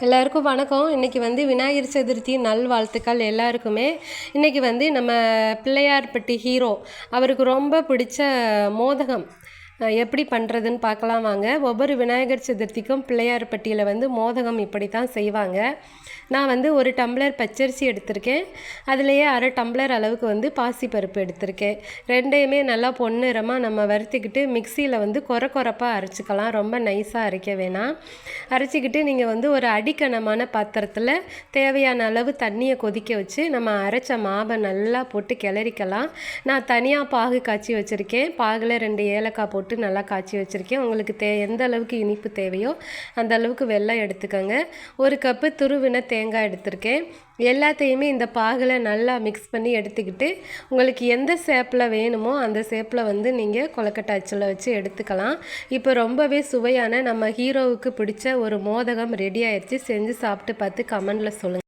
எல்லாருக்கும் வணக்கம். இன்றைக்கி வந்து விநாயகர் சதுர்த்தி நல்வாழ்த்துக்கள் எல்லாருக்குமே. இன்றைக்கி வந்து நம்ம பிள்ளையார்பட்டி ஹீரோ அவருக்கு ரொம்ப பிடிச்ச மோதகம். எப்படி பண்ணுறதுன்னு பார்க்கலாம் வாங்க. ஒவ்வொரு விநாயகர் சதுர்த்திக்கும் பிள்ளையார் பட்டியில் வந்து மோதகம் இப்படி தான் செய்வாங்க. நான் வந்து ஒரு டம்ளர் பச்சரிசி எடுத்திருக்கேன். அதுலேயே அரை டம்ளர் அளவுக்கு வந்து பாசிப்பருப்பு எடுத்திருக்கேன். ரெண்டையுமே நல்லா பொன்னிறமாக நம்ம வறுத்துக்கிட்டு மிக்சியில் வந்து கொர கொரப்பாக அரைச்சிக்கலாம். ரொம்ப நைஸாக அரைக்க வேணாம். அரைச்சிக்கிட்டு நீங்கள் வந்து ஒரு அடிக்கனமான பாத்திரத்தில் தேவையான அளவு தண்ணியை கொதிக்க வச்சு நம்ம அரைச்ச மாவை நல்லா போட்டு கிளறிக்கலாம். நான் தனியாக பாகு காய்ச்சி வச்சுருக்கேன். பாகில் ரெண்டு ஏலக்காய் போட்டு நல்லா காய்ச்சி வச்சுருக்கேன். உங்களுக்கு தே எந்த அளவுக்கு இனிப்பு தேவையோ அந்த அளவுக்கு வெள்ளம் எடுத்துக்கோங்க. ஒரு கப்பு துருவின தேங்காய் எடுத்திருக்கேன். எல்லாத்தையுமே இந்த பாகில் நல்லா மிக்ஸ் பண்ணி எடுத்துக்கிட்டு உங்களுக்கு எந்த ஷேப்பில் வேணுமோ அந்த ஷேப்பில் வந்து நீங்கள் கொலக்கட்டை அச்சில் வச்சு எடுத்துக்கலாம். இப்போ ரொம்பவே சுவையான நம்ம ஹீரோவுக்கு பிடிச்ச ஒரு மோதகம் ரெடி ஆயிடுச்சு செஞ்சு சாப்பிட்டு பார்த்து கமெண்டில் சொல்லுங்கள்